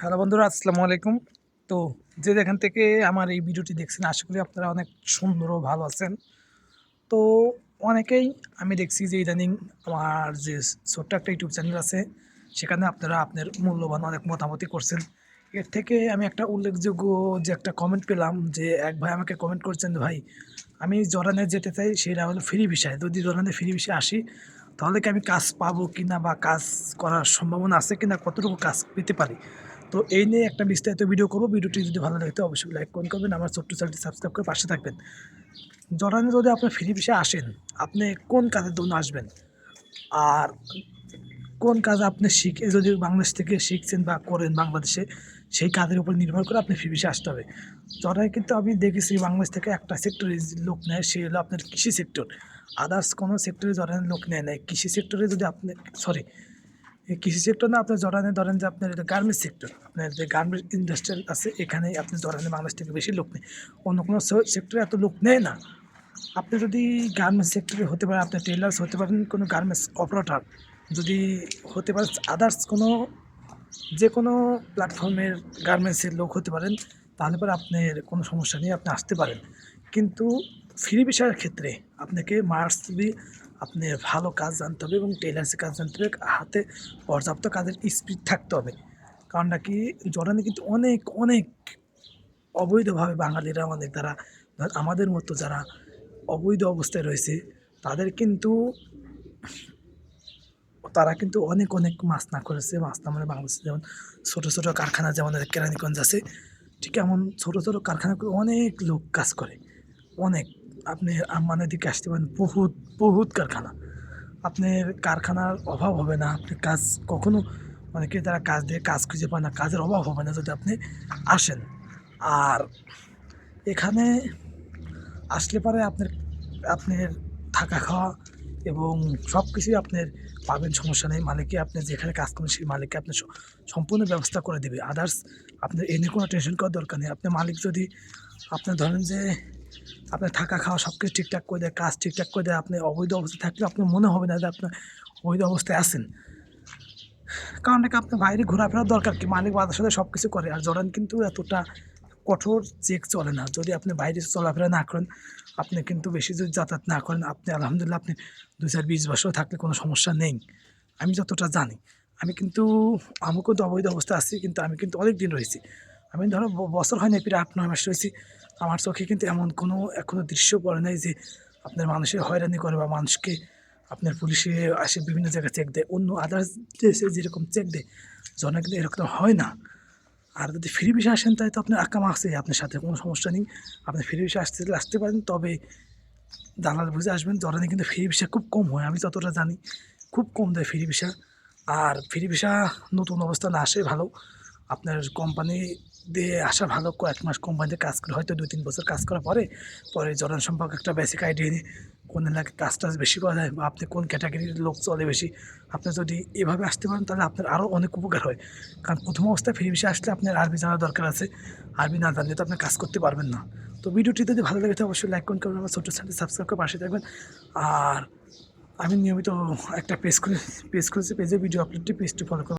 Hello বন্ধুরা, আসসালামু আলাইকুম। তো যে যেখান থেকে আমার এই ভিডিওটি দেখছেন, আশা করি আপনারা অনেক সুন্দর ও ভালো আছেন। তো অনেকেই আমি দেখছি যে ইদানিং আমার যে ছোট্ট একটা ইউটিউব চ্যানেল আছে, সেখানে আপনারা আপনার মূল্যবান অনেক মতামতি করছেন। এর থেকে আমি একটা উল্লেখযোগ্য যে একটা কমেন্ট পেলাম যে এক ভাই আমাকে কমেন্ট করছেন ভাই, আমি জরানে যেতে চাই, সেটা হলো ফ্রি বিষয় যদি জরানে ফ্রি বিষয়ে আসি, তাহলে কি আমি কাজ পাবো কিনা বা কাজ করার সম্ভাবনা আছে কিনা, কতটুকু কাজ পেতে পারি? তো এই নিয়ে একটা বিস্তারিত ভিডিও করব। ভিডিওটি যদি ভালো লাগে অবশ্যই লাইক কমেন্ট করবেন আমার ছোট্ট চ্যানেলটি সাবস্ক্রাইব করে পাশে থাকবেন। জরানে যদি আপনি ফ্রি বিষয়ে আসেন, আপনি কোন কাজের জন্য আসবেন? আর কোন কাজ আপনি শিখে, যদি বাংলাদেশ থেকে শিখছেন বা করেন বাংলাদেশে, সেই কাজের উপর নির্ভর করে আপনি ফি বিষয়ে আসতে হবে। জরায় কিন্তু আমি দেখেছি বাংলাদেশ থেকে একটা সেক্টরে লোক নেয়, সে হলো আপনার কৃষি সেক্টর আদার্স কোনো সেক্টরে জরানের লোক নেয় নেয় কৃষি সেক্টরে যদি আপনি সরি কৃষি সেক্টর না আপনার জরানে ধরেন যে আপনার এটা গার্মেন্টস সেক্টর আপনার যে গার্মেন্টস ইন্ডাস্ট্রিয়াল আছে, এখানে আপনি জরানে বাংলাদেশ থেকে বেশি লোক নেই অন্য কোনো সেক্টরে এত লোক নেয় না। আপনি যদি গার্মেন্টস সেক্টরে হতে পারেন, আপনি টেলার্স হতে পারেন, কোনো গার্মেন্টস অপারেটার যদি হতে পারেন আদার্স কোনো, যে কোনো প্ল্যাটফর্মের গার্মেন্টসের লোক হতে পারেন, তাহলে পরে আপনার কোনো সমস্যা নেই, আপনি আসতে পারেন। কিন্তু ফ্রি বিষয়ের ক্ষেত্রে আপনাকে মার্সলি আপনি ভালো কাজ জানতে হবে এবং টেলার্সের কাজ জানতে হবে, হাতে পর্যাপ্ত কাজের স্পিড থাকতে হবে। কারণ নাকি জরানে কিন্তু অনেক অনেক অবৈধভাবে বাঙালিরা অনেক দ্বারা, আমাদের মতো যারা অবৈধ অবস্থায় রয়েছে, তাদের কিন্তু, তারা কিন্তু অনেক অনেক মাছ না করেছে। মাছ না মানে বাংলাদেশে যেমন ছোটো ছোটো কারখানা যেমন কেরানীগঞ্জ আছে, ঠিক এমন ছোটো ছোটো কারখানা অনেক লোক কাজ করে। অনেক। আপনি মানে দিকে আসতে পারেন, বহুত বহুত কারখানা। আপনার কারখানার অভাব হবে না, আপনি কাজ কখনো অনেকে তারা কাজ দিয়ে কাজ খুঁজে পায় না, কাজের অভাব হবে না যদি আপনি আসেন। আর এখানে আসলে পরে আপনার আপনার থাকা খাওয়া এবং সব কিছুই আপনার পাবেন, সমস্যা নেই। মালিককে আপনি যেখানে কাজ করেন, সেই মালিককে আপনি সম্পূর্ণ ব্যবস্থা করে দেবে। আদার্স আপনার এ নিয়ে কোনো টেনশন করার দরকার নেই। আপনার মালিক যদি আপনার ধরেন যে আপনার থাকা, খাওয়া সব কিছু ঠিকঠাক করে দেয়, কাজ ঠিকঠাক করে দেয়, আপনি অবৈধ অবস্থায় থাকলে আপনার মনে হবে না যে আপনার অবৈধ অবস্থায় আছেন। কারণ আপনার বাইরে ঘোরাফেরার দরকার কি? মালিক বাধার সাথে সব কিছু করে। আর জরান কিন্তু এতটা কঠোর চেক চলে না। যদি আপনি বাইরে চলাফেরা না করেন, আপনি কিন্তু বেশি যদি যাতায়াত না করেন, আপনি আলহামদুলিল্লাহ আপনি দু চার বিশ বছর থাকলে কোনো সমস্যা নেই। আমি যতটা জানি, আমি কিন্তু আমি কিন্তু অবৈধ অবস্থা আছি, কিন্তু আমি কিন্তু অনেক দিন রয়েছি। আমি ধরো বছর হয়নি প্রায় আট, নয় মাস রয়েছি। আমার চোখে কিন্তু এমন কোনো এখনও দৃশ্য পড়ে নাই যে আপনার মানুষের হয়রানি করে বা মানুষকে আপনার পুলিশে আসে বিভিন্ন জায়গায় চেক দেয়। অন্য আদার্স দেশে যেরকম চেক দেয় জনে কিন্তু এরকম হয় না। আর যদি ফ্রি ভিসা আসেন তাই তো আপনার আকাম আছে আপনার সাথে কোনো সমস্যা নেই। আপনি ফ্রি ভিসা আসতে আসতে পারেন, তবে দালাল বুঝে আসবেন জরানি কিন্তু ফ্রি ভিসা খুব কম হয়, আমি ততটা জানি, খুব কম দেয় ফ্রি ভিসা আর ফ্রি ভিসা নতুন অবস্থানে আসে ভালো, আপনার কোম্পানি দিয়ে আসা ভালো, কয়েক মাস কোম্পানিতে কাজ করে, হয়তো দুই তিন বছর কাজ করার পরে পরে জরান সম্পর্কে একটা বেসিক আইডিয়া নিয়ে কোন এলাকায় কাজ টাজ বেশি করা যায় বা আপনি কোন ক্যাটাগরির লোক চলে বেশি, আপনি যদি এভাবে আসতে পারেন তাহলে আপনার আরও অনেক উপকার হয়। কারণ প্রথম অবস্থায় ফ্রি ভিসা আসলে আপনার আরবি জানার দরকার আছে, আরবি না জানলে তো আপনি কাজ করতে পারবেন না। তো ভিডিওটি যদি ভালো লাগে তো অবশ্যই লাইক করুন করবেন আমার ছোটো চ্যানেল সাবস্ক্রাইব করে পাশে থাকবেন। আর আমি নিয়মিত একটা পেজ খুলে পেজ খুলেছি পেজে ভিডিও আপলোডটি পেজটি ফলো করবেন